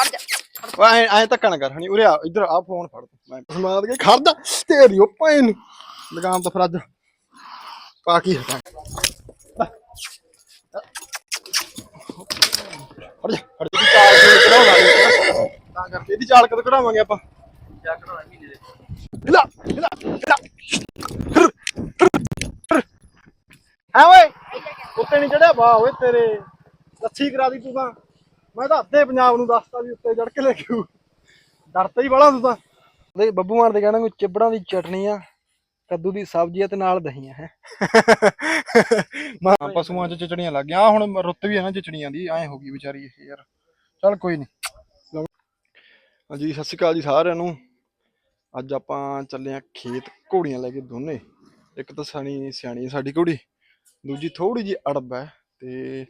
ਖੜ ਜਾ ਓਏ ਐ ਧੱਕਾ ਨਾ ਕਰ ਹਣੀ। ਉਰੇ ਆ ਇੱਧਰ ਆ ਫੋਨ ਫੜ। ਮੈਂ ਸਮਾਦ ਕੇ ਖੜਦਾ ਤੇਰੀ ਉਹ ਭਾਈ ਨੂੰ। ਲਗਾਮ ਤਾਂ ਫਿਰ ਅੱਜ ਪਾ ਕੀ ਹਟਾ ਹਟ ਜਾ ਹਟ ਜਾ। ਚਾਲ ਕਿਉਂ ਕਢਾਉਣਾ ਨੀ? ਤਾਂ ਕਰਕੇ ਇਹਦੀ ਚਾਲ ਕਦੋਂ ਕਢਾਵਾਂਗੇ ਆਪਾਂ? ਜਾ ਕਢਾਉਣਾ ਮਹੀਨੇ ਦੇ ਹਿਲਾ ਹਿਲਾ ਹਿਲਾ। ਹਾਂ ਓਏ ਉੱਤੇ ਨਹੀਂ ਚੜਿਆ? ਵਾਹ ਓਏ ਤੇਰੇ। ਲੱਛੀ ਕਰਾ ਦੀ ਤੂੰ ਤਾਂ। ਮੈਂ ਤਾਂ ਅੱਧੇ ਪੰਜਾਬ ਨੂੰ ਦੱਸਤਾ ਵੀ ਉੱਤੇ ਚੜ ਕੇ ਲੈ ਕੇ। ਡਰਤਾ ਹੀ ਬੜਾ ਤੂੰ ਤਾਂ। ਦੇ ਬੱਬੂ ਮਾਰ ਦੇ ਕਹਿਣਾ ਕੋਈ ਚਿਬੜਾਂ ਦੀ ਚਟਨੀ ਆ ਕੱਦੂ ਦੀ ਸਬਜ਼ੀ ਆ ਤੇ ਨਾਲ ਦਹੀਂ ਆ ਹੈ ਮਾਂ ਪਸ਼ੂਆਂ 'ਚ ਚਚੜੀਆਂ ਲੱਗ ਗਈਆਂ। ਆਹ ਹੁਣ ਰੁੱਤ ਵੀ ਹੈ ਨਾ ਚਚੜੀਆਂ ਦੀ ਐ ਹੋ ਗਈ ਵਿਚਾਰੀ ਇਹ ਯਾਰ। ਚੱਲ ਕੋਈ ਨਹੀਂ ਹਾਂਜੀ ਸਤਿ ਸ਼੍ਰੀ ਅਕਾਲ ਜੀ ਸਾਰਿਆਂ ਨੂੰ। ਅੱਜ ਆਪਾਂ ਚੱਲੇ ਆ ਖੇਤ ਘੋੜੀਆਂ ਲੈ ਕੇ ਦੋਨੇ। ਇੱਕ ਤਾਂ ਸਾਣੀ ਸਿਆਣੀ ਸਾਡੀ ਘੋੜੀ। ਦੂਜੀ ਥੋੜੀ ਜੀ ਅੜਬ ਹੈ ਤੇ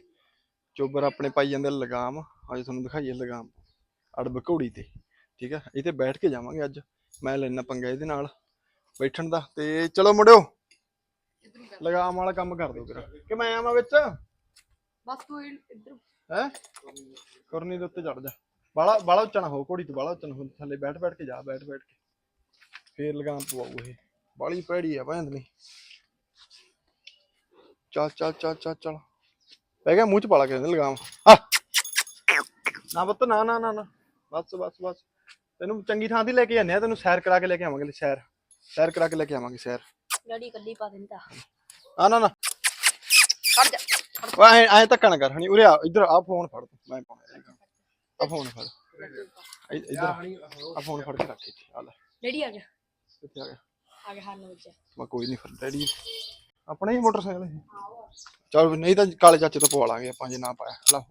ਚੋਬਰ ਆਪਣੇ ਪਾਈ ਜਾਂਦੇ ਲਗਾਮ। ਅੱਜ ਤੁਹਾਨੂੰ ਦਿਖਾਈਏ ਲਗਾਮ। ਅੜਬ ਘੋੜੀ ਤੇ ਠੀਕ ਹੈ ਇਹ ਤੇ ਬੈਠ ਕੇ ਜਾਵਾਂਗੇ ਅੱਜ। ਮੈਂ ਲੈਣਾ ਪੰਗਾ ਇਹਦੇ ਨਾਲ ਬੈਠਣ ਦਾ। ਤੇ ਚਲੋ ਮੁੰਡਿਓ ਲਗਾਮ ਵਾਲਾ ਕੰਮ ਕਰ ਦਿਓ ਤੇਰਾ ਕਿ ਮੈਂ ਆਵਾਂ ਵਿੱਚ? ਬਸ ਤੂੰ ਇੱਧਰ। ਹੈ? ਕਰਨੀ ਦੇ ਉੱਤੇ ਚੜ ਜਾ। ਬਾਲਾ ਬਾਲਾ ਉੱਚਾ ਨਾ ਹੋ ਘੋੜੀ ਤੋਂ ਬਾਲਾ ਉੱਚਾ ਨਾ ਹੋ। ਥੱਲੇ ਬੈਠ ਬੈਠ ਕੇ ਜਾ ਬੈਠ ਬੈਠ ਕੇ। ਫੇਰ ਲਗਾਮ ਪਵਾਉ ਇਹ। ਬਾਲੀ ਭੈੜੀ ਆ ਭੈਣ ਦੀ। ਚੱਲ ਚੱਲ ਚੱਲ ਚੱਲ ਚੱਲ। ਪੈ ਗਿਆ ਮੂੰਹ ਚ ਪਾਲਾ ਕੇ ਲਗਾਮ ਆ! ਨਾ ਪੁੱਤ ਨਾ ਨਾ ਨਾ ਨਾ। ਬਸ ਬਸ ਬਸ। ਤੈਨੂੰ ਚੰਗੀ ਥਾਂ ਤੇ ਲੈ ਕੇ ਜਾਂਦੇ ਆ ਤੈਨੂੰ ਸੈਰ ਕਰਾ ਕੇ ਲੈ ਕੇ ਆਵਾਂਗੇ ਸੈਰ। ਸੈਰ ਕਰਾ ਕੇ ਲੈ ਕੇ ਆਵਾਂਗੇ ਸੈਰ। ਲੜੀ ਕੱਲੀ ਪਾ ਦਿੰਦਾ। ਆ ਨਾ ਨਾ। ਖੜ ਜਾ ਓਏ ਐ ਧੱਕਾ ਨਾ ਕਰ ਹਣੀ। ਉਰੇ ਆ ਇੱਧਰ ਆ ਫੋਨ ਫੜ। ਤੂੰ ਮੈਂ ਪਾਉਣਾ ਆ ਫੋਨ ਫੜ। ਇੱਧਰ ਆ। ਫੋਨ ਫੜ ਕੇ ਰੱਖ ਇੱਥੇ ਆ ਲੈ। ਲੜੀ ਆ ਗਿਆ। ਕਿੱਥੇ ਆ ਗਿਆ। ਆ ਗਿਆ ਹਾਰਨ ਵਿੱਚ ਮੈਂ ਕੋਈ ਨਹੀਂ ਫਿਰ ਡੈਡੀ। ਆਪਣਾ ਹੀ ਮੋਟਰਸਾਈਕਲ ਇਹ। ਚਲ ਵੀ ਨਹੀਂ ਤਾਂ ਕਾਲੇ ਚਾਚੇ ਤੋਂ ਪਵਾ ਲਾਂਗੇ ਆਪਾਂ ਜੇ ਨਾ ਪਾਇਆ। ਲਾ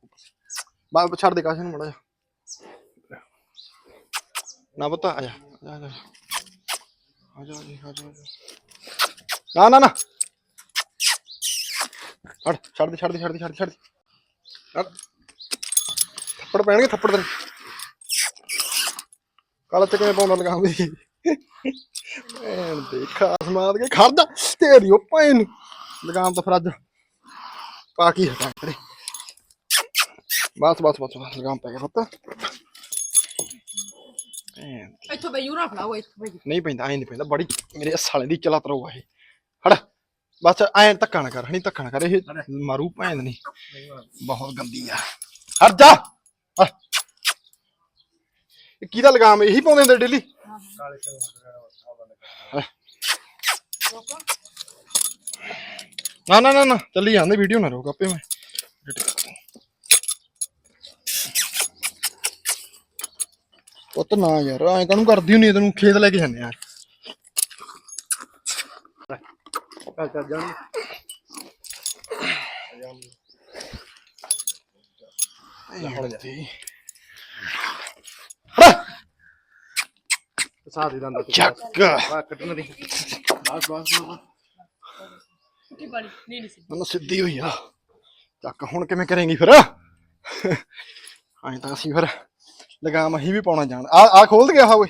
ਬਾ ਛੱਡ ਦੇ ਕਾਸ਼ ਨੂੰ ਮੜਾ ਜਾ ਨਾ ਪਤਾ, ਆ ਜਾ ਆ ਜਾ ਆ ਜਾ। ਆ ਆ ਜਾ ਨਾ ਨਾ ਨਾ। ਹਟ ਛੱਡ ਦੇ ਛੱਡ ਦੇ ਛੱਡ ਦੇ ਛੱਡ ਦੇ ਛੱਡ ਦੇ। ਥੱਪੜ ਪੈਣਗੇ, ਥੱਪੜ ਤੇਰੇ। ਕਾਲਾ ਤੇ ਪਾਉਂਦਾ ਲਗਾਮ ਐਨ ਦੇਖਾ ਸਮਾਦ ਕੇ ਖੜਦਾ ਤੇਰੀ ਉਹ ਭਾਈ ਨੂੰ। ਲਗਾਮ ਤਾਂ ਫਿਰ ਅੱਜ ਪਾ ਕੀ ਹਟਾ ਕਰੇ ਬਸ ਬਸ ਬਸ ਬਸ ਲਗਾਮ ਪੈ ਗਿਆ ਪੁੱਤ। ਐਨ ਇੱਥੋਂ ਬਈ ਨਾ ਫੜਾਓ ਇੱਥੋਂ ਬਈ। ਨਹੀਂ ਪੈਂਦਾ ਐ ਨਹੀਂ ਪੈਂਦਾ ਬੜੀ ਮੇਰੇ ਸਾਲੇ ਦੀ ਚਲਾ ਤਰੋ ਇਹ। ਹੜ ਬਸ ਐਂ ਧੱਕਾ ਨਾ ਕਰ ਹਣੀ ਧੱਕਾ ਨਾ ਕਰ ਇਹ ਮਾਰੂ ਭੈਣ ਨਹੀਂ ਬਹੁਤ ਗੰਦੀ ਆ। ਹਟ ਜਾ। ਇਹ ਕਿਹਦਾ ਲਗਾਮ ਇਹੀ ਪਾਉਂਦੇ ਹੁੰਦੇ ਡੇਲੀ? ਨਾ ਨਾ ਨਾ ਨਾ ਚੱਲੀ ਜਾਂਦੇ ਵੀਡੀਓ ਨਾ ਰੋਕ ਆਪੇ ਮੈਂ। ਪੁੱਤ ਨਾ ਯਾਰ ਐਂ ਕਾਹਨੂੰ ਕਰਦੀ ਹੁੰਨੀ ਤੈਨੂੰ? ਖੇਤ ਲੈ ਕੇ ਜਾਂਦੇ ਯਾਰ ਜਾ। ਸਾਥ ਹੀ ਦੰਦਾ ਚੱਕ। ਕੱਟਣ ਦੀ। ਬਸ ਬਸ ਕੀ ਬੜੀ ਨਹੀਂ ਨਹੀਂ ਮੈਨੂੰ ਸਿੱਧੀ ਹੋਈ ਆ। ਚੱਕ ਹੁਣ ਕਿਵੇਂ ਕਰੇਂਗੀ ਫਿਰ? ਐਂ ਤਾਂ ਅਸੀਂ ਫਿਰ ਲਗਾਮ ਅਸੀਂ ਵੀ ਪਾਉਣਾ ਜਾਣ। ਆ ਆ ਖੋਲ ਗਿਆ ਹਾ ਓਏ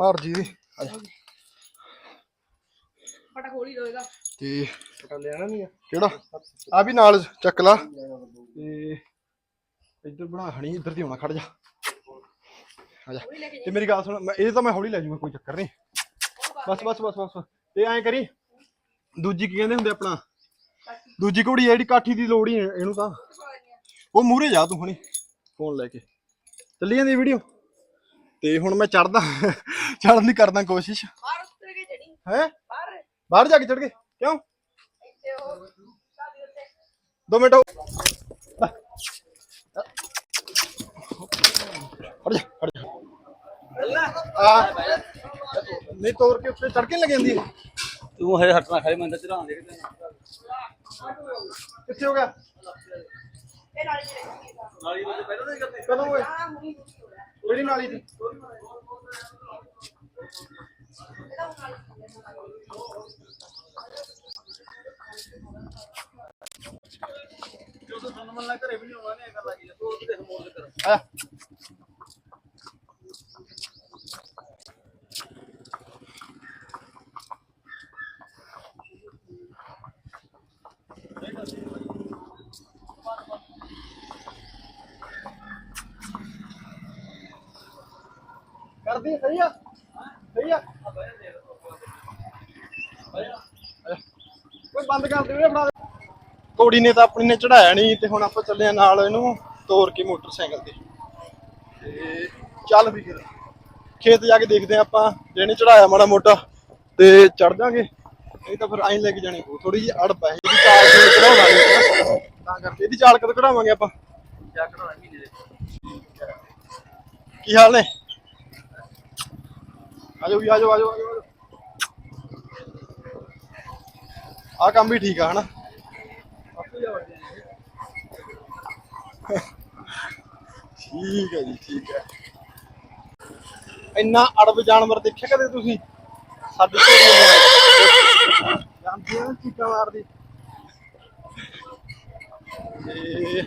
ਮਾਰ ਜੀ ਦੀ। ਆ ਜਾ। ਫਟਾ ਖੋਲੀ ਹੋਏਗਾ ਤੇ ਕੱਟ ਲਿਆਣਾ ਨਹੀਂ ਕਿਹੜਾ? ਆ ਵੀ ਨਾਲ ਚੱਕ ਲਾ। ਤੇ ਇੱਧਰ ਬਣਾ ਹਣੀ ਇੱਧਰ ਦੀ ਹੋਣਾ ਖੜ ਜਾ। ਆ ਜਾ। ਤੇ ਮੇਰੀ ਗੱਲ ਸੁਣ ਮੈਂ ਇਹ ਤਾਂ ਮੈਂ ਹੌਲੀ ਲੈ ਜਾਊਂਗਾ ਕੋਈ ਚੱਕਰ ਨਹੀਂ। ਬਸ ਬਸ ਬਸ ਬਸ ਤੇ ਐਂ ਕਰੀ ਦੂਜੀ ਕੀ ਕਹਿੰਦੇ ਹੁੰਦੇ ਆਪਣਾ? ਦੂਜੀ ਘੋੜੀ ਆ ਜਿਹੜੀ ਕਾਠੀ ਦੀ ਲੋੜ ਹੀ ਹੈ ਇਹਨੂੰ ਤਾਂ। ਉਹ ਮੂਰੇ ਜਾ ਤੂੰ ਹੁਣੀ ਫੋਨ ਲੈ ਕੇ। ਚੱਲੀ ਜਾਂਦੀ ਵੀਡੀਓ? ਤੇ ਹੁਣ ਮੈਂ ਚੜਦਾ ਚੜਨ ਦੀ ਕਰਦਾ ਕੋਸ਼ਿਸ਼। ਬਾਹਰ ਉੱਤਰ ਕੇ ਚੜੀ ਹੈ? ਬਾਹਰ। ਬਾਹਰ ਜਾ ਕੇ ਚੜ ਗਏ ਕਿਉਂ? ਇੱਥੇ ਉਹ ਸਾਡੀ ਉੱਤੇ। ਦੋ ਮਿੰਟ ਹਟ ਜਾ ਹਟ ਜਾ। ਆ। ਨਹੀਂ ਤੋੜ ਕੇ ਉੱਤੇ ਚੜ ਕੇ ਲੱਗ ਜਾਂਦੀ। ਤੂੰ ਹਰੇ ਹਟਣਾ ਖਾਈ ਮੰਦਰ ਚੜਾ ਦੇ ਕਿੱਥੇ ਹੋ ਗਿਆ ਇਹ ਨਾਲ ਚੜੀ ਨਾਲੀ ਵਿੱਚ ਪਹਿਲਾਂ ਨਹੀਂ ਕਰਦੇ ਕਦੋਂ ਹੋਏ? ਕਿਹੜੀ ਨਾਲੀ ਦੀ? ਜਦੋਂ ਤੁਹਾਨੂੰ ਮਨ ਲੱਗ ਘਰੇ ਵੀ ਨਹੀਂ ਆਉਣਾ ਨੇ ਕਰ ਲੱਗੀ ਤੂੰ ਉਹਦੇ ਮੋੜ ਦੇ ਕਰ ਆ ਚੜਦੀ ਸਹੀ ਆ। ਸਹੀ ਆ। ਕੋਈ ਬੰਦ ਕਰ ਦੇ ਵੀਰੇ ਫੜਾ ਦੇ। ਕੋੜੀ ਨੇ ਤਾਂ ਆਪਣੀ ਨੇ ਚੜਾਇਆ ਨਹੀਂ ਤੇ ਹੁਣ ਆਪਾਂ ਚੱਲੇ ਆ ਨਾਲ ਇਹਨੂੰ ਤੋਰ ਕੇ ਮੋਟਰਸਾਈਕਲ ਤੇ। ਤੇ ਚੱਲ ਵੀ ਫਿਰ। ਖੇਤ ਜਾ ਕੇ ਦੇਖਦੇ ਆ ਆਪਾਂ ਜਿਹਨੇ ਚੜਾਇਆ ਮਾੜਾ ਮੋਟਾ ਤੇ ਚੜ ਜਾਾਂਗੇ। ਨਹੀਂ ਤਾਂ ਫਿਰ ਐਂ ਲੈ ਕੇ ਜਾਣੀ ਪਊ ਥੋੜੀ ਜਿਹੀ ਅੜਪ ਹੈ ਇਹਦੀ ਚਾਲ ਤੇ ਕਢਾਉਣਾ ਨਹੀਂ ਤਾਂ ਕਰਕੇ ਇਹਦੀ ਚਾਲ ਕਦੋਂ ਕਢਾਵਾਂਗੇ ਆਪਾਂ? ਮਹੀਨੇ ਦੇ। ਕੀ ਹਾਲ ਨੇ? ਆਜੋ ਵੀ, ਆਜੋ ਆਜੋ ਆਜੋ ਆ ਕੰਮ ਵੀ ਠੀਕ ਆ, ਹਨਾ? ਠੀਕ ਹੈ ਜੀ, ਠੀਕ ਹੈ ਇੰਨਾ ਅੜਬ ਜਾਨਵਰ ਦੇਖਿਆ ਕਦੇ ਤੁਸੀਂ? ਸਾਡੀ ਝੋੜੀ ਜਾਂਦੀ ਆ ਨਾ ਚੀਕਾਂ ਮਾਰਦੀ। ਤੇ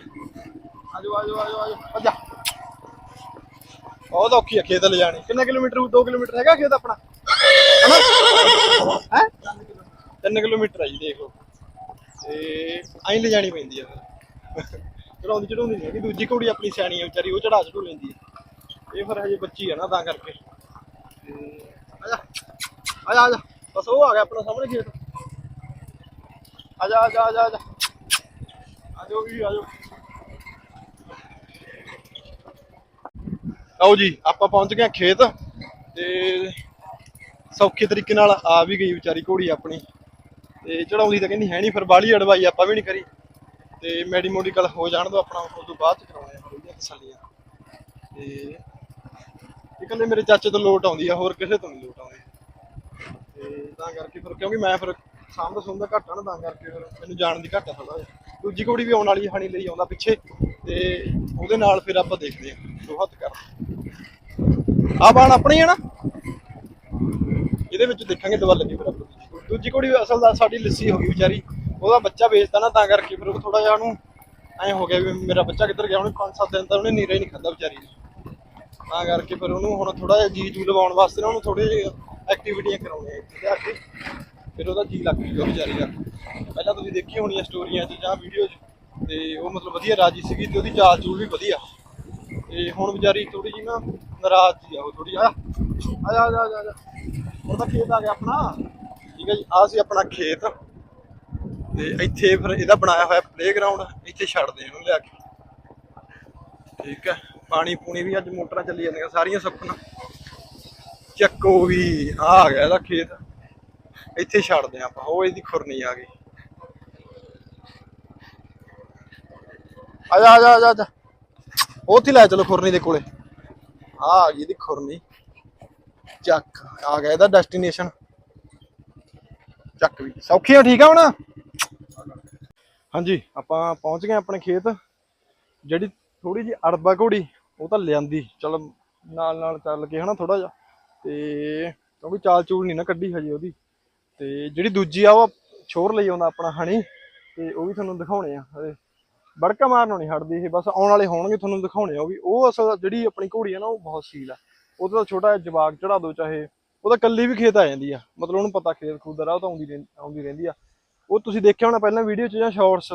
ਆਜੋ ਆਜੋ ਆਜੋ ਆਜੋ ਅੱਜਾ ਬਹੁਤ ਔਖੀ ਆ ਖੇਤ ਲੈ ਜਾਣੀ। ਕਿੰਨੇ ਕਿਲੋਮੀਟਰ 2 ਕਿਲੋਮੀਟਰ ਹੈਗਾ ਖੇਤ ਆਪਣਾ? ਹਨਾ? ਹੈ? 3 ਕਿਲੋਮੀਟਰ ਆ ਜੀ, ਦੇਖ ਲਓ। ਤੇ ਐਂ ਲੈ ਜਾਣੀ ਪੈਂਦੀ ਆ ਫਿਰ। ਚੜਾਉਂਦੀ ਚੜਾਉਂਦੀ ਨਹੀਂ ਹੈਗੀ। ਦੂਜੀ ਘੋੜੀ ਆਪਣੀ ਸਿਆਣੀ ਆ ਵਿਚਾਰੀ, ਉਹ ਚੜਾ ਚੜੂ ਲੈਂਦੀ ਆ। ਇਹ ਫਿਰ ਹਜੇ ਬੱਚੀ ਆ ਨਾ, ਤਾਂ ਕਰਕੇ। ਤੇ ਆਜਾ ਆਜਾ ਆਜਾ ਬਸ ਉਹ ਆ ਗਿਆ ਆਪਣਾ ਸਾਹਮਣੇ ਖੇਤ। ਆਜਾ ਆਜਾ ਆਜਾ ਆਜਾ ਆਜੋ ਵੀ ਆਜੋ ਆਓ ਜੀ, ਆਪਾਂ ਪਹੁੰਚ ਗਏ ਹਾਂ ਖੇਤ ਤੇ ਸੌਖੇ ਤਰੀਕੇ ਨਾਲ ਆ ਵੀ ਗਈ ਵਿਚਾਰੀ ਘੋੜੀ ਆਪਣੀ। ਤੇ ਚੜਾਉਂਦੀ ਤਾਂ ਕਹਿੰਦੀ ਹੈ ਨਹੀਂ, ਫਿਰ ਬਾਲੀ ਅੜਵਾਈ ਆਪਾਂ ਵੀ ਨਹੀਂ ਕਰੀ। ਤੇ ਮੈਡੀ ਮੋਡੀਕਲ ਹੋ ਜਾਣ ਦੋ ਆਪਣਾ, ਉਸ ਤੋਂ ਬਾਅਦ ਚ ਕਰਾਉਣੇ ਆ ਥੋੜ੍ਹੀਆਂ ਤਸੱਲੀਆਂ ਤੇ ਇਕੱਲੇ ਮੇਰੇ ਚਾਚੇ ਤੋਂ ਲੋਟ ਆਉਂਦੀ ਆ, ਹੋਰ ਕਿਸੇ ਤੋਂ ਨਹੀਂ ਲੋਟ ਆਉਂਦੀ। ਤੇ ਤਾਂ ਕਰਕੇ ਫਿਰ ਕਿਉਂਕਿ ਮੈਂ ਫਿਰ ਸਾਹਮਣੇ ਸੁਣਦਾ ਘੱਟ ਆ ਨਾ, ਤਾਂ ਕਰਕੇ ਫਿਰ ਮੈਨੂੰ ਜਾਣ ਦੀ ਘੱਟ ਆ ਥੋੜਾ ਦੂਜੀ ਘੋੜੀ ਵੀ ਆਉਣ ਵਾਲੀ ਹਾਣੀ ਲਈ ਆਉਂਦਾ ਪਿੱਛੇ। ਤੇ ਉਹਦੇ ਨਾਲ ਫਿਰ ਆਪਾਂ ਦੇਖਦੇ ਹਾਂ ਦੋ ਕਰ। ਆ ਬਾਣ ਆਪਣੀ ਹੈ ਨਾ? ਇਹਦੇ ਵਿੱਚ ਦੇਖਾਂਗੇ ਦਵਾ ਲੱਗੀ ਫਿਰ ਆਪਾਂ। ਦੂਜੀ ਕੁੜੀ। ਅਸਲ ਦਾ ਸਾਡੀ ਲੱਸੀ ਹੋ ਗਈ ਵਿਚਾਰੀ। ਉਹਦਾ ਬੱਚਾ ਵੇਚਦਾ ਨਾ ਤਾਂ ਕਰਕੇ ਫਿਰ ਉਹ ਥੋੜਾ ਜਿਹਾ ਉਹਨੂੰ ਐ ਹੋ ਗਿਆ ਵੀ ਮੇਰਾ ਬੱਚਾ ਕਿੱਧਰ ਗਿਆ? ਉਹਨੇ 5-7 ਦਿਨ ਤਾਂ ਉਹਨੇ ਨੀਰਾ ਹੀ ਨਹੀਂ ਖਾਦਾ ਵਿਚਾਰੀ ਨੇ। ਤਾਂ ਕਰਕੇ ਫਿਰ ਉਹਨੂੰ ਹੁਣ ਥੋੜਾ ਜਿਹਾ ਜੀ ਜੂ ਲਵਾਉਣ ਵਾਸਤੇ ਨਾ ਉਹਨੂੰ ਥੋੜੀ ਜਿਹੀ ਐਕਟੀਵਿਟੀਆਂ ਕਰਾਉਣੀਆਂ ਇੱਥੇ ਲਿਆ ਕੇ ਫਿਰ ਉਹਦਾ ਜੀ ਲੱਗ ਜੂਗਾ ਵਿਚਾਰੀ ਦਾ। ਪਹਿਲਾਂ ਤੁਸੀਂ ਦੇਖੀ ਹੋਣੀ ਸਟੋਰੀਆਂ 'ਚ ਜਾਂ ਵੀਡੀਓ 'ਚ। ਤੇ ਉਹ ਮਤਲਬ ਵਧੀਆ ਰਾਜੀ ਸੀਗੀ ਤੇ ਉਹਦੀ ਚਾਲ ਚੂਲ ਵੀ ਵਧੀਆ। ਤੇ ਹੁਣ ਵਿਚਾਰੀ ਥੋੜੀ ਜਿਹੀ ਨਾ ਨਾਰਾਜ਼ ਜੀ ਆ ਉਹ ਥੋੜੀ ਆ ਆ ਜਾ ਆ ਜਾ ਆ ਜਾ। ਹੁਣ ਖੇਤ ਆ ਗਿਆ ਆਪਣਾ। ਠੀਕ ਹੈ ਜੀ ਆ ਸੀ ਆਪਣਾ ਖੇਤ। ਤੇ ਇੱਥੇ ਫਿਰ ਇਹਦਾ ਬਣਾਇਆ ਹੋਇਆ ਪਲੇਗਰਾਉਂਡ ਇੱਥੇ ਛੱਡਦੇ ਇਹਨੂੰ ਲਿਆ ਕੇ। ਠੀਕ ਹੈ ਪਾਣੀ ਪੂਣੀ ਵੀ ਅੱਜ ਮੋਟਰਾਂ ਚੱਲੀ ਜਾਂਦੀਆਂ ਸਾਰੀਆਂ ਸੁੱਕਣ। ਚੱਕੋ ਵੀ ਆ ਆ ਗਿਆ ਇਹਦਾ ਖੇਤ। ਇੱਥੇ ਛੱਡਦੇ ਆਪਾਂ ਉਹ ਇਹਦੀ ਖੁਰਨੀ ਆ ਗਈ। ਆ ਜਾ ਆ ਜਾ ਆ ਜਾ, ਆ ਜਾ। ਉੱਥੇ ਲੈ ਚਲੋ ਖੁਰਨੀ ਦੇ ਕੋਲੇ। ਆ ਆ ਗਈ ਇਹਦੀ ਖੁਰਨੀ। ਚੱਕ, ਆ ਗਿਆ ਇਹਦਾ ਡੈਸਟੀਨੇਸ਼ਨ ਚੱਕ ਵੀ। ਸੌਖੀ ਆ ਠੀਕ ਆ ਹੁਣ? ਹਾਂਜੀ, ਆਪਾਂ ਪਹੁੰਚ ਗਏ ਆਪਣੇ ਖੇਤ। ਜਿਹੜੀ ਥੋੜੀ ਜਿਹੀ ਅੜਬਾ ਘੋੜੀ, ਉਹ ਤਾਂ ਲਿਆਂਦੀ। ਚਲ ਨਾਲ ਨਾਲ ਚੱਲ ਕੇ ਹਨਾ ਥੋੜਾ ਜਿਹਾ। ਤੇ ਕਿਉਂਕਿ ਚਾਲ ਚੂਲ ਨਹੀਂ ਨਾ ਕੱਢੀ ਹਜੇ ਉਹਦੀ। ਤੇ ਜਿਹੜੀ ਦੂਜੀ ਆ, ਉਹ ਛੋਰ ਲਈ ਆਉਂਦਾ ਆਪਣਾ ਹਣੀ। ਤੇ ਉਹ ਵੀ ਤੁਹਾਨੂੰ ਦਿਖਾਉਣੇ ਆ। ਹਜੇ ਬੜਕਾ ਮਾਰਨੋਂ ਨਹੀਂ ਹਟਦੀ ਇਹ, ਬਸ ਆਉਣ ਵਾਲੇ ਹੋਣਗੇ, ਤੁਹਾਨੂੰ ਦਿਖਾਉਣੇ ਆ ਉਹ ਵੀ। ਉਹ ਅਸਲ ਜਿਹੜੀ ਆਪਣੀ ਘੋੜੀ ਆ ਨਾ, ਉਹ ਬਹੁਤ ਸੀਲ ਆ। ਉਹਦਾ ਤਾਂ ਛੋਟਾ ਜਿਹਾ ਜਵਾਗ ਚੜਾ ਦੋ, ਚਾਹੇ ਉਹ ਤਾਂ ਕੱਲੀ ਵੀ ਖੇਤ ਆ ਜਾਂਦੀ ਆ। ਮਤਲਬ ਉਹਨੂੰ ਪਤਾ ਖੇਤ ਖੂਦਰ ਆ ਉਹ ਤਾਂ ਆਉਂਦੀ ਰਹਿੰ- ਆਉਂਦੀ ਰਹਿੰਦੀ ਆ। ਉਹ ਤੁਸੀਂ ਦੇਖਿਆ ਹੋਣਾ ਪਹਿਲਾਂ ਵੀਡੀਓ 'ਚ ਜਾਂ ਸ਼ਾਰਟਸ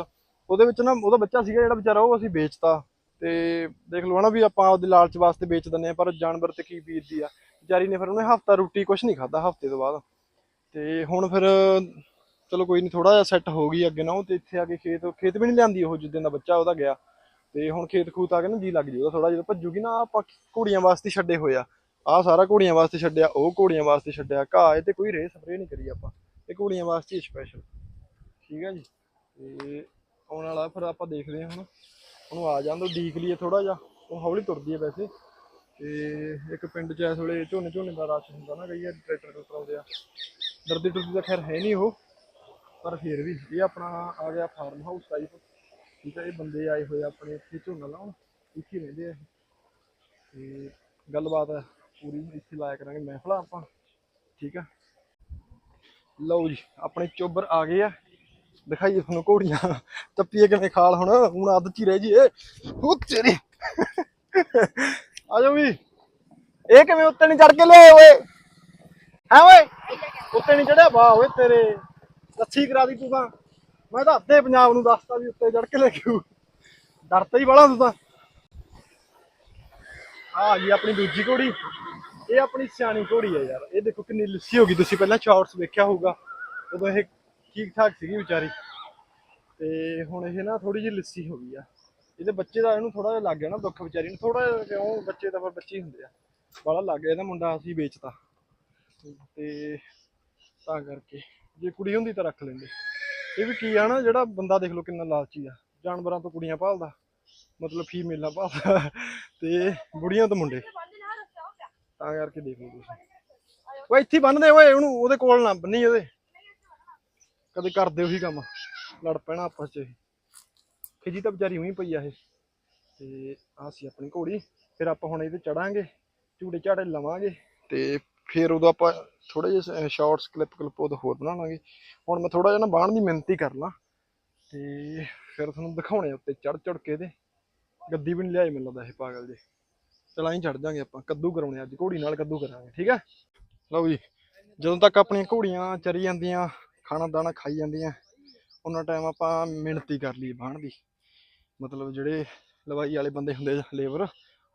ਉਹਦੇ ਵਿੱਚ ਨਾ, ਉਹਦਾ ਬੱਚਾ ਸੀਗਾ ਜਿਹੜਾ ਵਿਚਾਰਾ, ਉਹ ਅਸੀਂ ਵੇਚਤਾ। ਤੇ ਦੇਖ ਲਓ ਹਨਾ ਵੀ ਆਪਾਂ ਉਹਦੇ ਲਾਲਚ ਵਾਸਤੇ ਵੇਚ ਦਿੰਦੇ ਆ, ਪਰ ਜਾਨਵਰ ਤੇ ਕੀ ਬੀਤਦੀ ਆ। ਵਿਚਾਰੀ ਨੇ ਫਿਰ ਉਹਨੇ ਹਫਤਾ ਰੋਟੀ ਕੁਛ ਨਹੀਂ ਖਾਦਾ ਹਫ਼ਤੇ ਤੋਂ ਬਾਅਦ। ਤੇ ਹੁਣ ਫਿਰ ਚਲੋ ਕੋਈ ਨਹੀਂ ਥੋੜਾ ਜਿਹਾ ਸੈੱਟ ਹੋ ਗਈ ਅੱਗੇ ਨਾ ਉਹ ਤੇ ਇੱਥੇ ਆ ਕੇ ਖੇਤ ਖੇਤ ਵੀ ਨਹੀਂ ਲਿਆਂਦੀ ਉਹ ਜਿੱਦਾਂ ਦਾ ਬੱਚਾ ਉਹਦਾ ਗਿਆ। ਤੇ ਹੁਣ ਖੇਤ ਖੂਤ ਆ ਕੇ ਨਾ ਜੀ ਲੱਗ ਜੂਗਾ ਥੋੜਾ ਜਿਹਾ, ਭੱਜੂਗੀ ਨਾ ਆਪਾਂ ਘੋੜੀਆਂ ਵਾਸਤੇ ਛੱਡੇ ਹੋਏ ਆ। ਆਹ ਸਾਰਾ ਘੋੜੀਆਂ ਵਾਸਤੇ ਛੱਡਿਆ, ਉਹ ਘੋੜੀਆਂ ਵਾਸਤੇ ਛੱਡਿਆ, ਘਾਹ ਇਹ ਤੇ ਕੋਈ ਰੇ ਸਪਰੇ ਨਹੀਂ ਕਰੀ ਆਪਾਂ। ਇਹ ਘੋੜੀਆਂ ਵਾਸਤੇ ਸਪੈਸ਼ਲ ਠੀਕ ਹੈ ਜੀ? ਤੇ ਆਉਣ ਵਾਲਾ ਫਿਰ ਆਪਾਂ ਦੇਖਦੇ ਹਾਂ ਹੁਣ। ਉਹਨੂੰ ਆ ਜਾਂਦਾ ਡੀਕ ਲਈਏ ਥੋੜਾ ਜਿਹਾ। ਉਹ ਹੌਲੀ ਤੁਰਦੀ ਹੈ ਵੈਸੇ। ਤੇ ਇੱਕ ਪਿੰਡ 'ਚ ਇਸ ਵੇਲੇ ਝੋਨੇ ਝੋਨੇ ਦਾ ਰਸ਼ ਹੁੰਦਾ ਨਾ, ਕਈ ਵਾਰ ਟਰੈਕਟਰ ਟਰੂਕਟਰ ਆਉਂਦੇ ਆ। ਡਰਦੀ ਟੁਰਦੀ ਤਾਂ ਖੈਰ ਹੈ ਨਹੀਂ ਉਹ। ਪਰ ਫਿਰ ਵੀ ਇਹ ਆਪਣਾ ਆ ਗਿਆ ਫਾਰਮ ਹਾਊਸ ਟਾਈਪ ਠੀਕ ਹੈ ਇਹ ਬੰਦੇ ਆਏ ਹੋਏ ਆਪਣੇ ਇੱਥੇ ਝੋਨਾ ਲਾਉਣ, ਇੱਥੇ ਰਹਿੰਦੇ ਆ ਤੇ ਗੱਲਬਾਤ ਪੂਰੀ ਇੱਥੇ ਲਾਇਆ ਕਰਾਂਗੇ ਮਹਿਫਲਾਂ ਆਪਾਂ, ਠੀਕ ਆ? ਲਓ ਜੀ, ਆਪਣੇ ਚੋਬਰ ਆ ਗਏ ਆ। ਦਿਖਾਈਏ ਤੁਹਾਨੂੰ ਘੋੜੀਆਂ ਚੱਪੀਏ ਕਿਵੇਂ ਖਾਲ ਹੁਣ ਹੁਣ ਅੱਧ ਚ ਹੀ ਰਹਿ ਜੀਏ ਉਹ ਤੇਰੀ ਆ ਜਾਓ ਵੀ। ਇਹ ਕਿਵੇਂ ਉੱਤੇ ਨਹੀਂ ਚੜ ਕੇ ਲਿਆਏ ਓਏ ਹੈ ਓਏ, ਉੱਤੇ ਨਹੀਂ ਚੜਿਆ ਵਾਹ ਓਏ ਤੇਰੇ। ਲੱਸੀ ਕਰਾ ਦੀ ਤੂੰ ਤਾਂ। ਮੈਂ ਤਾਂ ਅੱਧੇ ਪੰਜਾਬ ਨੂੰ ਦੱਸਤਾ ਵੀ ਉੱਤੇ ਚੜ ਕੇ ਲੈ ਕੇ ਡਰਤਾ ਹੀ ਬੜਾ ਤੂੰ ਤਾਂ। ਆ ਗਈ ਆਪਣੀ ਦੂਜੀ ਘੋੜੀ। ਇਹ ਆਪਣੀ ਸਿਆਣੀ ਘੋੜੀ ਹੈ ਯਾਰ। ਇਹ ਦੇਖੋ ਕਿੰਨੀ ਲਿੱਸੀ ਹੋ ਗਈ। ਤੁਸੀਂ ਪਹਿਲਾਂ ਸ਼ਾਰਟਸ ਵੇਖਿਆ ਹੋਊਗਾ। ਉਦੋਂ ਇਹ ਠੀਕ ਠਾਕ ਸੀਗੀ ਵਿਚਾਰੀ। ਤੇ ਹੁਣ ਇਹ ਨਾ ਥੋੜੀ ਜਿਹੀ ਲਿੱਸੀ ਹੋ ਗਈ ਆ। ਇਹਦੇ ਬੱਚੇ ਦਾ ਇਹਨੂੰ ਥੋੜਾ ਜਿਹਾ ਲੱਗ ਗਿਆ ਨਾ ਦੁੱਖ ਵਿਚਾਰੀ ਨੂੰ। ਥੋੜਾ ਜਿਹਾ ਕਿਉਂ ਬੱਚੇ ਤਾਂ ਫਿਰ ਬੱਚੇ ਹੀ ਹੁੰਦੇ ਆ। ਬਾਲਾ ਲੱਗ ਗਿਆ ਇਹਦਾ ਮੁੰਡਾ, ਅਸੀਂ ਵੇਚਤਾ। ਤੇ ਤਾਂ ਕਰਕੇ। ਜੇ ਕੁੜੀ ਹੁੰਦੀ ਤਾਂ ਰੱਖ ਲੈਂਦੇ। ਇਹ ਵੀ ਕੀ ਆ ਨਾ, ਜਿਹੜਾ ਬੰਦਾ ਦੇਖ ਲਓ ਕਿੰਨਾ ਲਾਲਚੀ ਆ। ਜਾਨਵਰਾਂ ਤੋਂ ਕੁੜੀਆਂ ਭਾਲਦਾ ਮਤਲਬ ਫੀਮੇਲਾਂ ਪਾਲਦਾ। ਤੇ ਬੁੜੀਆਂ ਤੋਂ ਮੁੰਡੇ। ਤਾਂ ਕਰਕੇ ਦੇਖ ਲਓ ਤੁਸੀਂ। ਓਏ ਇੱਥੇ ਬੰਨਦੇ ਓਏ, ਉਹਨੂੰ ਉਹਦੇ ਕੋਲ ਨਾ ਬੰਨੀ ਉਹਦੇ। ਕਦੇ ਕਰਦੇ ਉਹੀ ਕੰਮ। ਲੜ ਪੈਣਾ ਆਪਸ ਚ ਖਿਜੀ ਤਾਂ ਵਿਚਾਰੀ ਉਹੀ ਪਈ ਆ ਇਹ। ਤੇ ਆਹ ਸੀ ਆਪਣੀ ਘੋੜੀ। ਫਿਰ ਆਪਾਂ ਹੁਣ ਇਹਦੇ ਚੜਾਂਗੇ। ਝੂੜੇ ਝਾੜੇ ਲਵਾਂਗੇ। ਤੇ ਫਿਰ ਉਦੋਂ ਆਪਾਂ ਥੋੜੇ ਜਿਹੇ ਸ਼ਾਰਟਸ ਕਲਿੱਪ ਕਲਿੱਪ ਉਦੋਂ ਹੋਰ ਬਣਾ ਲਾਂਗੇ। ਹੁਣ ਮੈਂ ਥੋੜਾ ਜਿਹਾ ਨਾ ਬਾਹਣ ਦੀ ਮਿਹਨਤੀ ਕਰ ਲਾਂ। ਤੇ ਫਿਰ ਤੁਹਾਨੂੰ ਦਿਖਾਉਣੇ ਆ ਉੱਤੇ ਚੜ ਚੜ ਕੇ ਇਹਦੇ। ਗੱਦੀ ਵੀ ਨਹੀਂ ਲਿਆਈ ਮੈਨੂੰ ਲੱਗਦਾ ਇਹ ਪਾਗਲ ਜੇ। ਚਲ ਆਈ ਚੜ ਜਾਾਂਗੇ ਆਪਾਂ, ਕੱਦੂ ਕਰਾਉਣੇ ਅੱਜ, ਘੋੜੀ ਨਾਲ ਕੱਦੂ ਕਰਾਂਗੇ, ਠੀਕ ਹੈ ਲਓ ਜੀ, ਜਦੋਂ ਤੱਕ ਆਪਣੀਆਂ ਘੋੜੀਆਂ ਚਰੀ ਜਾਂਦੀਆਂ, ਖਾਣਾ ਦਾਣਾ ਖਾਈ ਜਾਂਦੀਆਂ, ਉਹਨਾਂ ਟਾਈਮ ਆਪਾਂ ਮਿਹਨਤੀ ਕਰ ਲਈ ਬਾਣ ਦੀ। ਮਤਲਬ ਜਿਹੜੇ ਲਵਾਈ ਵਾਲੇ ਬੰਦੇ ਹੁੰਦੇ ਲੇਬਰ,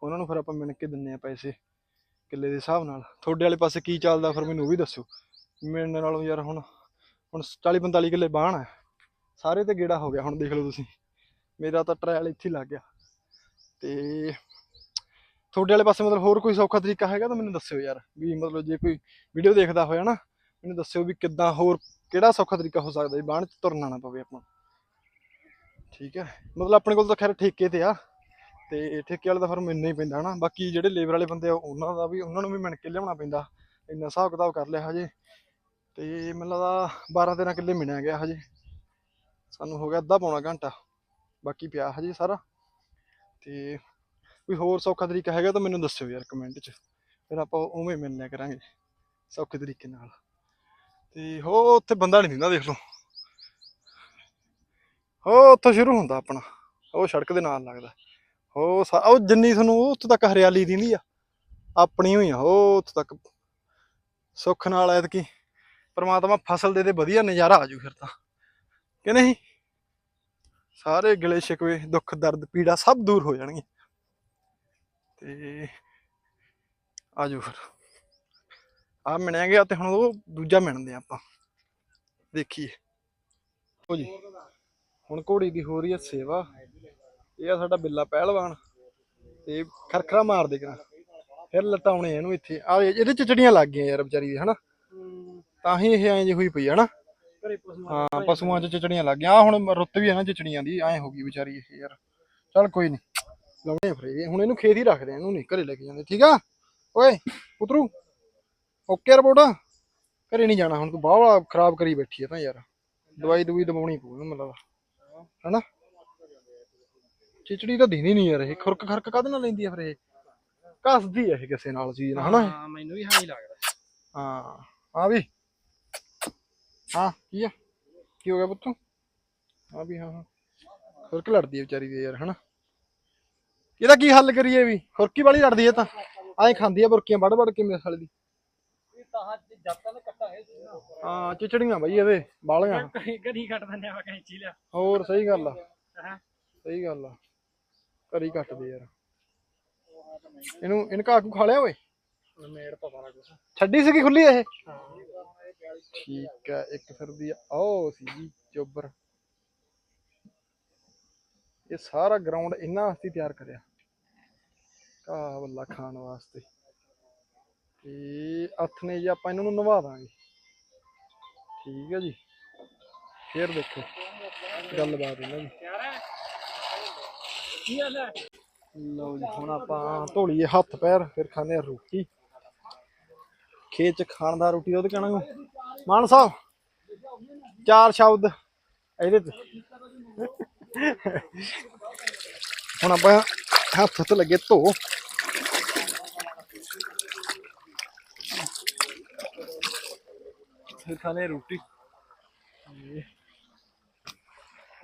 ਉਹਨਾਂ ਨੂੰ ਫਿਰ ਆਪਾਂ ਮਿਣ ਕੇ ਦਿੰਨੇ ਆ ਪੈਸੇ। ਕਿੱਲੇ ਦੇ ਹਿਸਾਬ ਨਾਲ। ਤੁਹਾਡੇ ਵਾਲੇ ਪਾਸੇ ਕੀ ਚੱਲਦਾ ਫਿਰ ਮੈਨੂੰ ਉਹ ਵੀ ਦੱਸਿਓ। ਮੇਰੇ ਨਾਲੋਂ ਯਾਰ ਹੁਣ ਹੁਣ 40 45 ਕਿੱਲੇ ਬਾਣ ਹੈ ਸਾਰੇ ਤੇ ਗੇੜਾ ਹੋ ਗਿਆ, ਹੁਣ ਦੇਖ ਲਓ ਤੁਸੀਂ। ਮੇਰਾ ਤਾਂ ਟਰਾਇਲ ਇੱਥੇ ਲੱਗ ਗਿਆ। ਤੇ ਤੁਹਾਡੇ ਵਾਲੇ ਪਾਸੇ ਮਤਲਬ ਹੋਰ ਕੋਈ ਸੌਖਾ ਤਰੀਕਾ ਹੈਗਾ ਤਾਂ ਮੈਨੂੰ ਦੱਸਿਓ ਯਾਰ। ਵੀ ਮਤਲਬ ਜੇ ਕੋਈ ਵੀਡੀਓ ਦੇਖਦਾ ਹੋਇਆ ਨਾ, ਮੈਨੂੰ ਦੱਸਿਓ ਵੀ ਕਿੱਦਾਂ ਹੋਰ ਕਿਹੜਾ ਸੌਖਾ ਤਰੀਕਾ ਹੋ ਸਕਦਾ ਜੀ ਬਾਣ ਚ ਤੁਰਨਾ ਨਾ ਪਵੇ ਆਪਾਂ ਨੂੰ। ਠੀਕ ਹੈ। ਮਤਲਬ ਆਪਣੇ ਕੋਲ ਤਾਂ ਖੈਰ ਠੇਕੇ ਤੇ ਆ। ਤੇ ਠੇਕੇ ਵਾਲੇ ਦਾ ਫਿਰ ਮੈਨੂੰ ਹੀ ਪੈਂਦਾ ਹਨਾ। ਬਾਕੀ ਜਿਹੜੇ ਲੇਬਰ ਵਾਲੇ ਬੰਦੇ ਆ, ਉਹਨਾਂ ਦਾ ਵੀ, ਉਹਨਾਂ ਨੂੰ ਵੀ ਮਿਣ ਕੇ ਲਿਆਉਣਾ ਪੈਂਦਾ। ਇੰਨਾ ਹਿਸਾਬ ਕਿਤਾਬ ਕਰ ਲਿਆ ਹਜੇ। ਤੇ ਮੈਨੂੰ ਲੱਗਦਾ 12 13 ਕਿੱਲੇ ਮਿਣਿਆ ਗਿਆ ਹਜੇ। ਸਾਨੂੰ ਹੋ ਗਿਆ ਅੱਧਾ ਪੌਣਾ ਘੰਟਾ। ਬਾਕੀ ਪਿਆ ਹਜੇ ਸਾਰਾ। ਤੇ ਕੋਈ ਹੋਰ ਸੌਖਾ ਤਰੀਕਾ ਹੈਗਾ ਤਾਂ ਮੈਨੂੰ ਦੱਸਿਓ ਯਾਰ ਕਮੈਂਟ 'ਚ। ਫਿਰ ਆਪਾਂ ਉਵੇਂ ਮਿਲਣਿਆ ਕਰਾਂਗੇ ਸੌਖੇ ਤਰੀਕੇ ਨਾਲ। ਤੇ ਹੋ, ਉੱਥੇ ਬੰਦਾ ਨਹੀਂ ਦਿੰਦਾ ਦੇਖ ਲਓ। ਹੋ, ਉੱਥੋਂ ਸ਼ੁਰੂ ਹੁੰਦਾ ਆਪਣਾ। ਉਹ ਸੜਕ ਦੇ ਨਾਲ ਲੱਗਦਾ। ਹੋ ਸਾ- ਉਹ ਜਿੰਨੀ ਤੁਹਾਨੂੰ ਉਹ ਉੱਥੋਂ ਤੱਕ ਹਰਿਆਲੀ ਦਿੰਦੀ ਆ, ਆਪਣੀ ਹੋਈ ਆ ਉਹ ਉੱਥੋਂ ਤੱਕ। ਸੁੱਖ ਨਾਲ ਐਤਕੀ ਪਰਮਾਤਮਾ ਫਸਲ ਦੇ ਦੇ ਵਧੀਆ ਨਜ਼ਾਰਾ ਆ ਜੂ ਫਿਰ ਤਾਂ। ਕਿ ਨਹੀਂ? ਸਾਰੇ ਗਿਲੇ ਸ਼ਿਕਵੇ, ਦੁੱਖ, ਦਰਦ, ਪੀੜਾ ਸਭ ਦੂਰ ਹੋ ਜਾਣਗੇ। ਤੇ ਆਜੋ ਫਿਰ। ਆ ਮਿਣਿਆ ਗਿਆ ਤੇ ਹੁਣ ਉਹ ਦੂਜਾ ਮਿਣਦੇ ਆ ਆਪਾਂ। ਦੇਖੀਏ। ਉਹ ਜੀ। ਹੁਣ ਘੋੜੀ ਦੀ ਹੋ ਰਹੀ ਹੈ ਸੇਵਾ। ਇਹ ਆ ਸਾਡਾ ਬਿੱਲਾ ਪਹਿਲਵਾਨ ਤੇ ਖਰਖਰਾ ਮਾਰਦੇ ਕਰਾਂ। ਫਿਰ ਲਟਾਉਣੇ ਇਹਨੂੰ ਇੱਥੇ। ਆ ਇਹਦੇ ਚਿਚੜੀਆਂ ਲੱਗ ਗਈਆਂ ਯਾਰ ਵਿਚਾਰੀ ਦੇ, ਹਨਾ? ਤਾਂ ਹੀ ਇਹ ਐਂ ਜਿਹੀ ਹੋਈ ਪਈ ਹਨਾ? ਹਾਂ, ਪਸ਼ੂਆਂ 'ਚ ਚਿਚੜੀਆਂ ਲੱਗ ਗਈਆਂ। ਆਹ ਹੁਣ ਰੁੱਤ ਵੀ ਹੈ ਨਾ ਚਿਚੜੀਆਂ ਦੀ, ਐਂ ਹੋ ਗਈ ਵਿਚਾਰੀ ਇਹ ਯਾਰ। ਚੱਲ ਕੋਈ ਨਹੀਂ ਲਾਉਣੇ ਫਰੇ ਹੁਣ ਇਹਨੂੰ ਖੇਤ ਹੀ ਰੱਖਦੇ ਆ, ਇਹਨੂੰ ਨਹੀਂ ਘਰੇ ਲੈ ਕੇ ਜਾਂਦੇ। ਠੀਕ ਆ? ਓਏ, ਪੁੱਤਰੂ। Okay report. ਘਰੇ ਨਹੀਂ ਜਾਣਾ ਹੁਣ ਤੂੰ। ਬਾਹਲਾ ਖਰਾਬ ਕਰੀ ਬੈਠੀ ਆ ਤਾਂ ਯਾਰ। ਦਵਾਈ ਦਵਾਈ ਦਵਾਉਣੀ ਪਊ ਇਹਨੂੰ ਮੈਨੂੰ ਹਨਾ? ਚਿਚੜੀ ਤਾਂ ਦੀਨੀ ਨਹੀਂ ਯਾਰ ਇਹ ਖੁਰਕ ਖਰਕ ਕਾਹਦੇ ਨਾਲ ਲੈਂਦੀ ਆ ਫਿਰ ਇਹ? ਕੱਸਦੀ ਆ ਇਹ ਕਿਸੇ ਨਾਲ ਚੀਜ਼ ਨਾਲ ਹਨਾ? ਹਾਂ ਮੈਨੂੰ ਵੀ ਹਾਂ ਹੀ ਲੱਗਦਾ। ਹਾਂ ਆ ਵੀ। ਹਾਂ ਕੀ ਆ? ਕੀ ਹੋ ਗਿਆ ਪੁੱਤ? ਆ ਵੀ ਹਾਂ ਹਾਂ। ਖੁਰਕ ਲੜਦੀ ਹੈ ਵਿਚਾਰੀ ਦੇ ਯਾਰ ਹਨਾ? ਇਹਦਾ ਕੀ ਹੱਲ ਕਰੀਏ ਵੀ? ਖੁਰਕੀ ਵਾਲੀ ਲੜਦੀ ਹੈ ਤਾਂ। ਐਂ ਖਾਂਦੀ ਆ ਬੁਰਕੀਆਂ ਵੜ ਵੜ ਕੇ ਮੇਰੇ ਸਾਲੇ ਦੀ। ਇਹ ਤਾਂ ਜਦ ਤੱਕ ਕੱਟਾ ਹੈ ਹਾਂ ਚਿਚੜੀਆਂ ਬਈ ਇਹਦੇ ਬਾਲੀਆਂ। ਗੜੀ ਕੱਟ ਦਿੰਦੇ ਆ ਕੈਂਚੀ ਲਿਆ। ਹੋਰ ਸਹੀ ਗੱਲ ਆ। ਹਾਂ। ਸਹੀ ਗੱਲ ਆ। ਘਰੀ ਕੱਟਦੇ ਯਾਰ। ਇਹਨੂੰ ਇਹਨ ਘਾਹ ਖਾ ਲਿਆ ਓਏ? ਮੇੜ ਤਾਂ ਸਾਰਾ ਕੁਝ ਛੱਡੀ ਸੀਗੀ ਖੁੱਲੀ ਇਹ? ਠੀਕ ਹੈ ਇੱਕ ਫਿਰਦੀ ਆ ਉਹ ਸੀ ਜੀ ਚੋਬਰ। ਇਹ ਸਾਰਾ ਗਰਾਊਂਡ ਇਹਨਾਂ ਵਾਸਤੇ ਤਿਆਰ ਕਰਿਆ। ਘਾਹ ਵੱਲਾ ਖਾਣ ਵਾਸਤੇ। ਤੇ ਹੱਥ ਨੇ ਜੀ ਆਪਾਂ ਇਹਨਾਂ ਨੂੰ ਨਵਾ ਦਾਂਗੇ। ਠੀਕ ਹੈ ਜੀ। ਫੇਰ ਦੇਖੋ। ਗੱਲਬਾਤ ਇਹਨਾਂ ਦੀ। ਲਓ ਜੀ, ਹੁਣ ਆਪਾਂ ਧੋਲੀਏ ਹੱਥ ਪੈਰ, ਫਿਰ ਖਾਂਦੇ ਆ ਰੋਟੀ। ਖੇਤ ਖਾਣ ਦਾ ਰੋਟੀ ਦਾ ਉਹ ਕਹਿਣਾ ਮਾਨ ਸਾਹਿਬ, ਚਾਰ ਸ਼ਬਦ, ਇਹਦੇ ਤੇ ਹੁਣ ਆਪਾਂ ਹੱਥ ਤੇ ਲੱਗੇ ਧੋ। ਫਿਰ ਖਾਣੇ ਰੋਟੀ।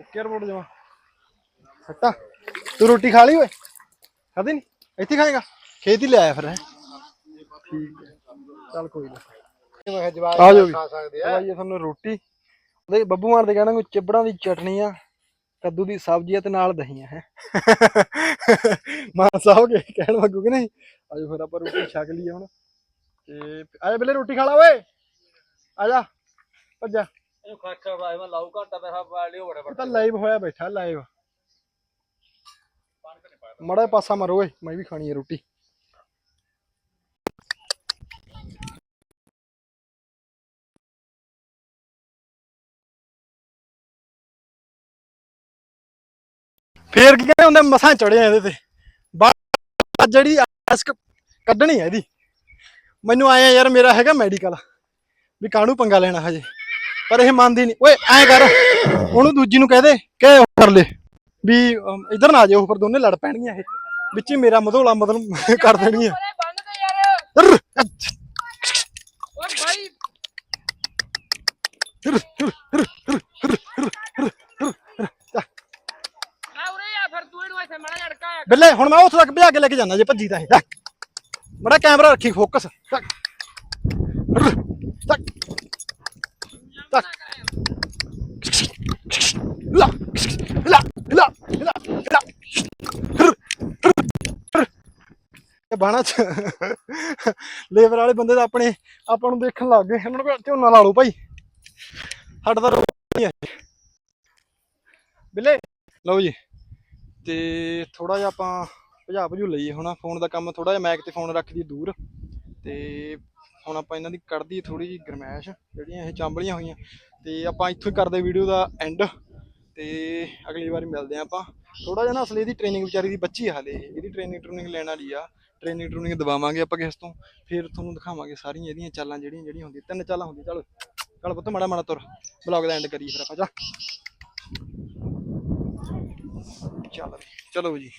ਓਕੇ, ਰਿਪੋਰਟ ਜਮਾ। ਸੱਟਾ। ਤੂੰ ਰੋਟੀ ਖਾ ਲਈ ਓਏ? ਖਾਦੀ ਨਹੀਂ ਇੱਥੇ ਖਾਏਗਾ? ਖੇਤ ਹੀ ਲਿਆਇਆ ਫਿਰ ਹੈਂ? ਠੀਕ ਹੈ। ਚੱਲ ਕੋਈ ਨਾ। ਮੈਂ ਜਵਾਬ ਆ ਜਾਓ ਵੀ ਖਾ ਸਕਦੇ ਦਵਾਈਏ ਤੁਹਾਨੂੰ ਰੋਟੀ। ਉਹਦੇ ਬੱਬੂ ਮਾਰ ਦੇ ਕਹਿਣਾ ਕੋਈ ਚਿਬੜਾਂ ਦੀ ਚਟਨੀ ਆ ਕੱਦੂ ਦੀ ਸਬਜ਼ੀ ਆ ਤੇ ਨਾਲ ਦਹੀਂ ਆ ਹੈ। ਮਾਂ ਸਾਹਿਬ ਕੇ ਕਹਿਣ ਵਾਂਗੂ ਕਿ ਨਹੀਂ? ਆਜੋ ਫਿਰ ਆਪਾਂ ਰੋਟੀ ਛਕ ਲਈਏ ਹੁਣ। ਤੇ ਆਜਾ ਬਿੱਲੇ ਰੋਟੀ ਖਾ ਲਾ ਓਏ। ਆ ਜਾ ਭੱਜਾ। ਇਹਨੂੰ ਖਾਖਾ ਬਾਈ ਮੈਂ ਲਾਉ ਘੰਟਾ ਪੈਸਾ ਪਾ ਲਿਓ ਬੜੇ ਤਾਂ ਲਾਈਵ ਹੋਇਆ ਬੈਠਾ ਲਾਈਵ ਮੜਾ ਪਾਸਾ ਮਾਰੋ ਓਏ, ਮੈਂ ਵੀ ਖਾਣੀ ਹੈ ਰੋਟੀ। ਫੇਰ ਕੀ ਕਹਿੰਦੇ ਹੁੰਦੇ ਮਸਾਂ ਚੜੇ ਆ ਇਹਦੇ ਤੇ। ਬਾਅਦ ਜਿਹੜੀ ਆਸਕ ਕੱਢਣੀ ਹੈ ਇਹਦੀ। ਮੈਨੂੰ ਆਇਆ ਯਾਰ, ਮੇਰਾ ਹੈਗਾ ਮੈਡੀਕਲ ਵੀ ਕਾਹਨੂੰ ਪੰਗਾ ਲੈਣਾ ਹਜੇ। ਪਰ ਇਹ ਮੰਨਦੀ ਨਹੀਂ ਓਏ, ਐਂ ਕਰ, ਉਹਨੂੰ ਦੂਜੀ ਨੂੰ ਕਹਿ ਦੇ ਕਿ ਕਰ ਲੈ। ਵੀ ਇੱਧਰ ਨਾ ਆ ਜਾਓ ਫਿਰ ਦੋਨੇ ਲੜ ਪੈਣਗੀਆਂ ਇਹ। ਵਿੱਚ ਹੀ ਮੇਰਾ ਮਧੋਲਾ ਮਤਲਬ ਕਰ ਦੇਣੀ ਆ ਓਏ ਭਾਈ। ਬਿੱਲੇ ਹੁਣ ਮੈਂ ਉੱਥੇ ਤੱਕ ਭਜਾ ਕੇ ਲੈ ਕੇ ਜਾਣਾ ਜੇ ਭੱਜੀ ਤਾਂ ਇਹ। ਬੜਾ ਕੈਮਰਾ ਰੱਖੀ ਫੋਕਸ। ਤੱਕ ਤੱਕ ਤੱਕ ਲਾ ਲਾ ਲਾ ਲਾ ਬਾਣਾ ਚ ਲੇਬਰ ਵਾਲੇ ਬੰਦੇ ਤਾਂ ਆਪਣੇ ਆਪਾਂ ਨੂੰ ਦੇਖਣ ਲੱਗ ਗਏ। ਇਹਨਾਂ ਨੂੰ ਕਿਹਾ ਝੋਨਾ ਲਾ ਲਓ ਭਾਈ। ਸਾਡਾ ਤਾਂ ਰੋਕ ਨਹੀਂ ਹੈ ਬਿੱਲੇ, ਲਓ ਜੀ। ਤੇ ਥੋੜਾ ਜਿਹਾ ਆਪਾਂ ਭਜਾ ਭਜੂ ਲਈਏ ਹੁਣ। ਫੋਨ ਦਾ ਕੰਮ ਥੋੜਾ ਜਿਹਾ ਮੈਕ ਤੇ ਫੋਨ ਰੱਖ ਦਈਏ ਦੂਰ। ਤੇ ਹੁਣ ਆਪਾਂ ਇਹਨਾਂ ਦੀ ਕੱਢਦੀ ਥੋੜੀ ਜਿਹੀ ਗਰਮੈਸ਼। ਜਿਹੜੀਆਂ ਇਹ ਚਾਂਬਲੀਆਂ ਹੋਈਆਂ। ਤੇ ਆਪਾਂ ਇੱਥੋਂ ਹੀ ਕਰਦੇ ਵੀਡੀਓ ਦਾ ਐਂਡ ਤੇ ਅਗਲੀ ਵਾਰੀ ਮਿਲਦੇ ਆਂ ਆਪਾਂ। ਥੋੜਾ ਜਿਹਾ ਨਾ ਅਸਲੀ ਇਹਦੀ ਟ੍ਰੇਨਿੰਗ ਵਿਚਾਰੀ ਦੀ ਬੱਚੀ ਆ ਹਲੇ। ਇਹਦੀ ਟ੍ਰੇਨਿੰਗ ਟ੍ਰੇਨਿੰਗ ਲੈਣ ਵਾਲੀ ਆ। ਟ੍ਰੇਨਿੰਗ ਟ੍ਰੇਨਿੰਗ ਦਵਾਵਾਂਗੇ ਆਪਾਂ ਕਿਸ ਤੋਂ। ਫਿਰ ਤੁਹਾਨੂੰ ਦਿਖਾਵਾਂਗੇ ਸਾਰੀਆਂ ਇਹਦੀਆਂ ਚਾਲਾਂ ਜਿਹੜੀਆਂ ਜਿਹੜੀਆਂ ਹੁੰਦੀਆਂ। ਤਿੰਨ ਚਾਲਾਂ ਹੁੰਦੀਆਂ। ਚਲ ਚਲ ਪੁੱਤ, ਮਾੜਾ ਮਾੜਾ ਤੁਰ। ਬਲੌਗ ਦਾ ਐਂਡ ਕਰੀਏ ਫਿਰ ਆਪਾਂ ਚੱਲ ਚੱਲ ਚਲੋ ਜੀ।